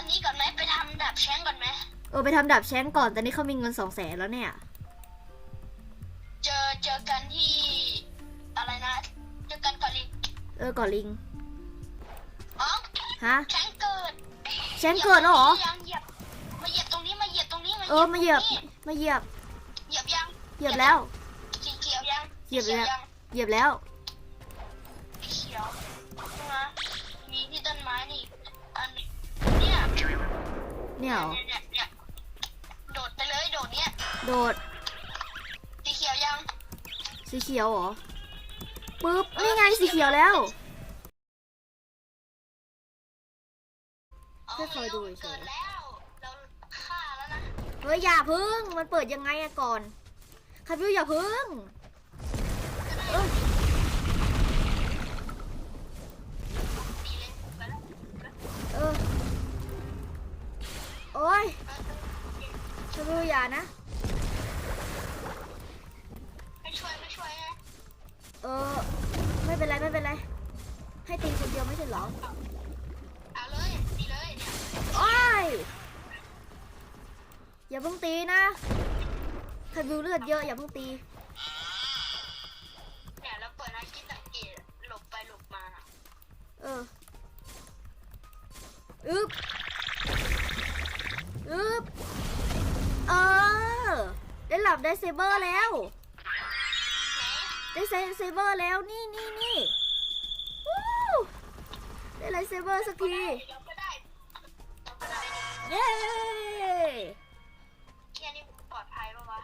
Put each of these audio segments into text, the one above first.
อันนี้ก่อนไหมไปทำดับแช้งก่อนไหมเออไปทำดับแชงก่อน แต่นี่เขามีเงินสองแสนแล้วเนี่ย เจอเจอกันที่อะไรนะเจอกันก่อนลิเออก่อนลิงอ๋อฮะแช้งเกิดแชงเกิดแล้วเหรอยังเหยียบมาเหยียบตรงนี้มาเหยียบตรงนี้มาเออมาเหยียบตรงนี้มาเหยียบเหยียบยังเหยียบแล้วสีเขียวยังเหยียบแล้วสีขียังเหยียบแล้วสีเขียวนะมีที่ต้นไม้นี่อันนี้เนี่ย เนี่ยเหรอ เนี่ยเนี่ยโดดไปเลยโดดเนี่ยโดด สีเขียวยังสีเขียวเหรอ ปึ๊บ นี่ไงสีเขียวแล้วอาแค่คอยดูเฉย เกิดแล้ว เราฆ่าแล้วนะเฮ้ยอย่าพึ่ง มันเปิดยังไงอะก่อนคาบิวอย่าพึ่ง เออ ยคาบิวอย่านะไม่ช่วยไม่ช่วยนะเออไม่เป็นไรไม่เป็นไร ให้ตีคนเดียวไม่ใช่เหรอเอาเลยดีเลยเนี่ยโอ้ยอย่าเพิ่งตีนะคาบิวเลือดเยอะอย่าเพิ่งตีเนี่ยเราเปิดนะคิดสังเกตหลบไปหลบมา เอออึ๊บ บเออ ได้หลับได้เซเบอร์แล้วไหนได้ไซเซเบอร์แล้ว นี่นี่นี่วู้ได้ไลท์เซเบอร์สักทีเราก็ได้เราก็ได้เย้แค่นี้ปลอดภัยปะวะ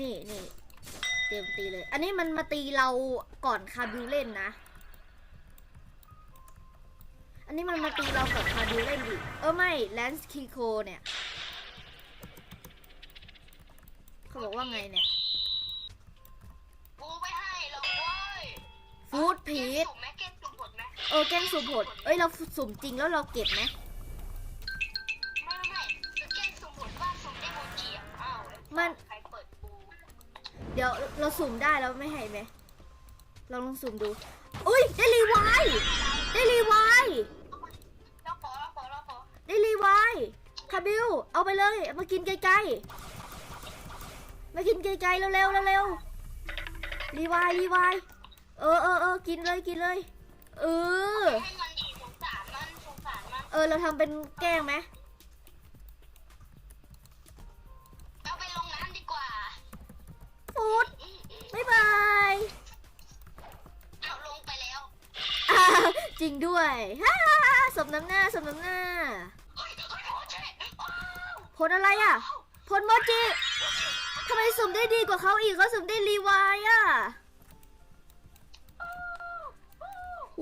นี่นี่เตรียมตีเลย อันนี้มันมาตีเราก่อนคาบิวเล่นนะ อันนี้มันมาตีเราก่อนคาบิวเล่นอีกเออไม่แลนส์คีโคเนี่ย เขา บอกว่าไงเนี่ย กูไม่ให้เราเว้ยฟูดพีเกทสุ่มไหมเกมสุ่มผลไหมเออแกล้งสุ่มผลเอ้ยเราสุ่มจริงแล้วเราเก็บไหมไม่ไม่ไม่คือเกมสุ่มผลว่าสุ่มได้โมจิอะอ้าวมัน ใครเปิดกูเดี๋ยวเราสุ่มได้แล้วไม่ให้ไหมเราลองสุ่มดูอุ้ยได้รีไวล์ได้รีไวล์เราขอเราขอเราขอได้รีไวล์คาบิวเอาไปเลยเอามากินไกลๆ มากินไกลๆเร็วๆเร็วๆรีไวล์รีไวล์เออเออเออกินเลยกินเลย เออ ให้มันดีสงสารมันสงสารมันเออ เราทำเป็นแกล้งไหมเอาไปลงน้ำดีกว่าฟูดบ๊ายบายเอาลงไปแล้วอ่าจริงด้วยฮ่าสมน้ำหน้าสมน้ำหน้าเฮ้ยเฮ้ยโอ้เจ๊ว้าวผลอะไรอะผลโมจิ ทำไมสุ่มได้ดีกว่าเขาอีกเขาสุ่มได้รีไวล์อะ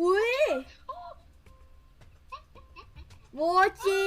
อุ้ยโมจิ